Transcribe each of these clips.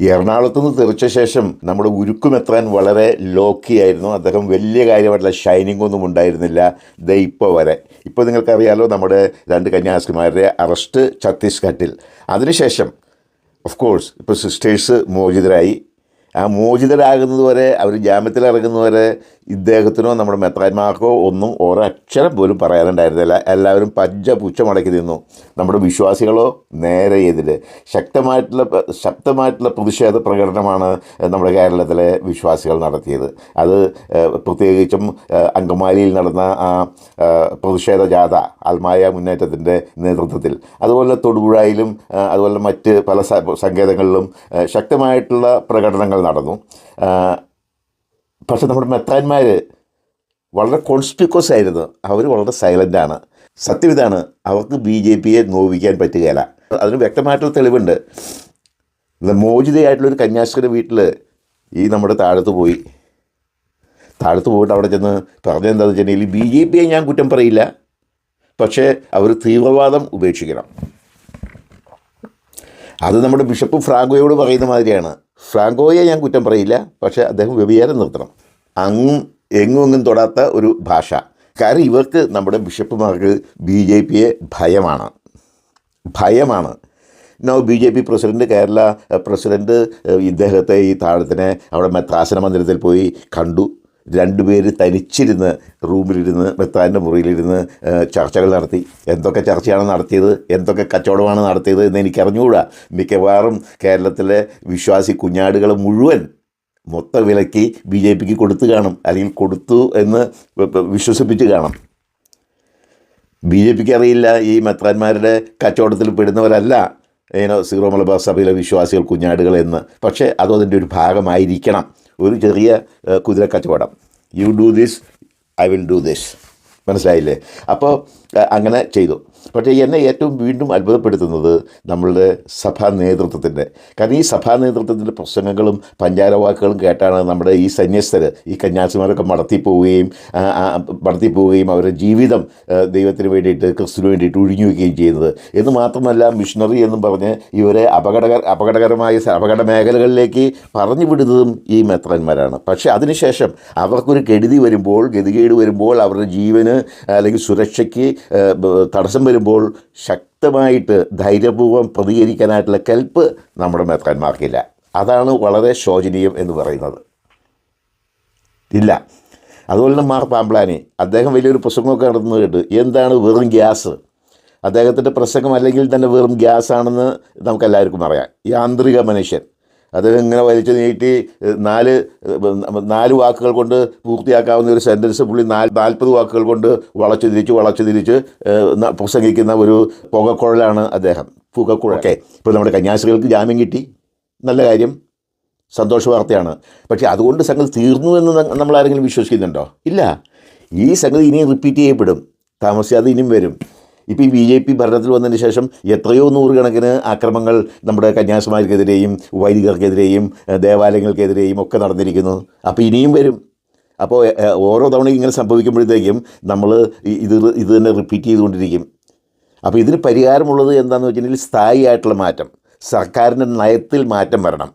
എറണാകുളത്ത് നിന്ന് തെറിച്ച ശേഷം നമ്മുടെ ഉരുക്കുമെത്താൻ വളരെ ലോക്കി ആയിരുന്നു. അദ്ദേഹം വലിയ കാര്യമായിട്ടുള്ള ഷൈനിങ് ഒന്നും ഉണ്ടായിരുന്നില്ല. ദ ഇപ്പോൾ വരെ. ഇപ്പോൾ നിങ്ങൾക്കറിയാലോ നമ്മുടെ രണ്ട് കന്യാസ്കുമാരുടെ അറസ്റ്റ് ഛത്തീസ്ഗഡിൽ. അതിനുശേഷം ഓഫ് കോഴ്സ് ഇപ്പോൾ സിസ്റ്റേഴ്സ് മോചിതരായി. ആ മോചിതരാകുന്നത് വരെ അവർ ജാമ്യത്തിൽ ഇറങ്ങുന്നവരെ ഇദ്ദേഹത്തിനോ നമ്മുടെ മെത്താന്മാർക്കോ ഒന്നും ഒരക്ഷരം പോലും പറയാനുണ്ടായിരുന്നില്ല എല്ലാവരും പജ്ജ പുച്ച മടക്കി നിന്നു. നമ്മുടെ വിശ്വാസികളോ നേരെ എതിരെ. ശക്തമായിട്ടുള്ള ശക്തമായിട്ടുള്ള പ്രതിഷേധ പ്രകടനമാണ് നമ്മുടെ കേരളത്തിലെ വിശ്വാസികൾ നടത്തിയത്. അത് പ്രത്യേകിച്ചും അങ്കമാലിയിൽ നടന്ന ആ പ്രതിഷേധ ജാഥ ആത്മായ മുന്നേറ്റത്തിന്റെ നേതൃത്വത്തിൽ. അതുപോലെ തൊടുപുഴയിലും അതുപോലെ മറ്റ് പല സങ്കേതങ്ങളിലും ശക്തമായിട്ടുള്ള പ്രകടനങ്ങൾ നടന്നു. പക്ഷെ നമ്മുടെ മെത്താന്മാർ വളരെ കോൺസ്പിക്വസ് ആയിരുന്നു. അവർ വളരെ സൈലന്റാണ് സത്യം ഇതാണ് അവർക്ക് ബി ജെ പിയെ നോവിക്കാൻ പറ്റുകയില്ല. അതിന് വ്യക്തമായിട്ടുള്ള തെളിവുണ്ട്. മോചിതയായിട്ടുള്ളൊരു കന്യാസ്ത്രീയുടെ വീട്ടിൽ ഈ നമ്മുടെ താഴത്ത് പോയി. താഴത്ത് പോയിട്ട് അവിടെ ചെന്ന് പറഞ്ഞെന്താണെന്ന് വെച്ചിട്ടുണ്ടെങ്കിൽ ബി ജെ പിയെ ഞാൻ കുറ്റം പറയില്ല. പക്ഷേ അവർ തീവ്രവാദം ഉപേക്ഷിക്കണം. അത് നമ്മുടെ ബിഷപ്പ് ഫ്രാങ്കോയോട് പറയുന്ന മാതിരിയാണ്. ഫ്രാങ്കോയെ ഞാൻ കുറ്റം പറയില്ല പക്ഷേ അദ്ദേഹം വ്യഭിചാരം നിർത്തണം. അങ്ങും എങ്ങും എങ്ങും തൊടാത്ത ഒരു ഭാഷ. കാരണം ഇവർക്ക് നമ്മുടെ ബിഷപ്പുമാർക്ക് ബി ജെ പിയെ ഭയമാണ്. ഭയമാണ് no B J P president Kerala president ഇദ്ദേഹത്തെ ഈ താഴത്തിനെ അവിടെ മെത്രാസന മന്ദിരത്തിൽ പോയി കണ്ടു. രണ്ടുപേര് തനിച്ചിരുന്ന് റൂമിലിരുന്ന് മെത്താന്റെ മുറിയിലിരുന്ന് ചർച്ചകൾ നടത്തി. എന്തൊക്കെ ചർച്ചയാണ് നടത്തിയത്? എന്തൊക്കെ കച്ചവടമാണ് നടത്തിയത് എന്ന് എനിക്കറിഞ്ഞുകൂടാ. മിക്കവാറും കേരളത്തിലെ വിശ്വാസി കുഞ്ഞാടുകൾ മുഴുവൻ മൊത്ത വിലയ്ക്ക് ബി ജെ പിക്ക് കൊടുത്തു കാണും. അല്ലെങ്കിൽ കൊടുത്തു എന്ന് വിശ്വസിപ്പിച്ച് കാണും. ബി ജെ പിക്ക് അറിയില്ല ഈ മെത്രാന്മാരുടെ കച്ചവടത്തിൽ പെടുന്നവരല്ല ഏനോ സീറോ മലബാർ സഭയിലെ വിശ്വാസികൾ കുഞ്ഞാടുകൾ എന്ന്. പക്ഷേ അതും അതിന്റെ ഒരു ഭാഗമായിരിക്കണം. ഒരു ചെറിയ കുതിര കച്ചവടം you do this I will do this മനസ്സിലായില്ലേ? അപ്പോൾ അങ്ങനെ ചെയ്തു. പക്ഷേ എന്നെ ഏറ്റവും വീണ്ടും അത്ഭുതപ്പെടുത്തുന്നത് നമ്മളുടെ സഭാ നേതൃത്വത്തിന്റെ. കാരണം ഈ സഭാ നേതൃത്വത്തിന്റെ പ്രസംഗങ്ങളും പഞ്ചാരവാക്കുകളും കേട്ടാണ് നമ്മുടെ ഈ സന്യസ്തർ ഈ കന്യാസിമാരൊക്കെ മടത്തിപ്പോവുകയും മടത്തിപ്പോവുകയും അവരുടെ ജീവിതം ദൈവത്തിന് വേണ്ടിയിട്ട് ക്രിസ്തുവിന് വേണ്ടിയിട്ട് ഒഴിഞ്ഞു വയ്ക്കുകയും ചെയ്യുന്നത്. എന്ന് മാത്രമല്ല മിഷണറി എന്നും പറഞ്ഞ് ഇവരെ അപകടകര അപകടകരമായ അപകട മേഖലകളിലേക്ക് പറഞ്ഞു വിടുന്നതും ഈ മെത്രന്മാരാണ്. പക്ഷേ അതിനുശേഷം അവർക്കൊരു കെടുതി വരുമ്പോൾ ഗതികേട് വരുമ്പോൾ അവരുടെ ജീവന് അല്ലെങ്കിൽ സുരക്ഷയ്ക്ക് തടസ്സം വരുമ്പോൾ ശക്തമായിട്ട് ധൈര്യപൂർവം പ്രതികരിക്കാനായിട്ടുള്ള കെൽപ്പ് നമ്മുടെ മേത്രന്മാർക്കില്ല. അതാണ് വളരെ ശോചനീയം എന്ന് പറയുന്നത്. ഇല്ല. അതുപോലെ തന്നെ മാർ പാമ്പ്ലാനി അദ്ദേഹം വലിയൊരു പ്രസംഗമൊക്കെ നടത്തുന്നത് കേട്ട് എന്താണ് വെറും ഗ്യാസ്? അദ്ദേഹത്തിന്റെ പ്രസംഗം അല്ലെങ്കിൽ തന്നെ വെറും ഗ്യാസാണെന്ന് നമുക്കെല്ലാവർക്കും അറിയാം. യാന്ത്രിക മനുഷ്യൻ. അദ്ദേഹം ഇങ്ങനെ വലിച്ചു നീട്ടി നാല് നാല് വാക്കുകൾ കൊണ്ട് പൂർത്തിയാക്കാവുന്ന ഒരു സെന്റൻസ് പുള്ളി നാല് നാൽപ്പത് വാക്കുകൾ കൊണ്ട് വളച്ചു തിരിച്ച് വളച്ചു തിരിച്ച് പ്രസംഗിക്കുന്ന ഒരു പുകക്കുഴലാണ് അദ്ദേഹം. പുകക്കുഴക്കെ ഇപ്പോൾ നമ്മുടെ കന്യാസ്ത്രീകൾക്ക് ജാമ്യം കിട്ടി. നല്ല കാര്യം. സന്തോഷ വാർത്തയാണ്. പക്ഷേ അതുകൊണ്ട് സംഗതി തീർന്നു എന്ന് നമ്മൾ ആരെങ്കിലും വിശ്വസിക്കുന്നുണ്ടോ? ഇല്ല. ഈ സംഗതി ഇനിയും റിപ്പീറ്റ് ചെയ്യപ്പെടും. താമസിയാതെ ഇനിയും വരും. ഇപ്പോൾ ഈ ബി ജെ പി ഭരണത്തിൽ വന്നതിന് ശേഷം എത്രയോ നൂറുകണക്കിന് ആക്രമങ്ങൾ നമ്മുടെ കന്യാകുമാരിക്കെതിരെയും വൈദികർക്കെതിരെയും ദേവാലയങ്ങൾക്കെതിരെയും ഒക്കെ നടന്നിരിക്കുന്നു. അപ്പോൾ ഇനിയും വരും. അപ്പോൾ ഓരോ തവണ ഇങ്ങനെ സംഭവിക്കുമ്പോഴത്തേക്കും നമ്മൾ ഇത് ഇത് തന്നെ റിപ്പീറ്റ് ചെയ്തുകൊണ്ടിരിക്കും. അപ്പോൾ ഇതിന് പരിഹാരമുള്ളത് എന്താണെന്ന് വെച്ചിട്ടുണ്ടെങ്കിൽ സ്ഥായി ആയിട്ടുള്ള മാറ്റം. സർക്കാരിന്റെ നയത്തിൽ മാറ്റം വരണം.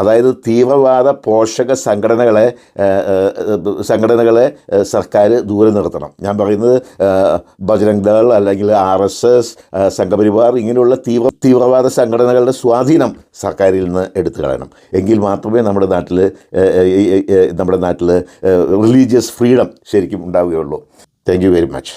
അതായത് തീവ്രവാദ പോഷക സംഘടനകളെ സംഘടനകളെ സർക്കാർ ദൂരെ നിർത്തണം. ഞാൻ പറയുന്നത് ബജരംഗ് ദൾ അല്ലെങ്കിൽ ആർ എസ് എസ് സംഘപരിവാർ ഇങ്ങനെയുള്ള തീവ്ര തീവ്രവാദ സംഘടനകളുടെ സ്വാധീനം സർക്കാരിൽ നിന്ന് എടുത്തു കളയണം. എങ്കിൽ മാത്രമേ നമ്മുടെ നാട്ടിൽ നമ്മുടെ നാട്ടിൽ റിലീജിയസ് ഫ്രീഡം ശരിക്കും ഉണ്ടാവുകയുള്ളൂ. Thank you very much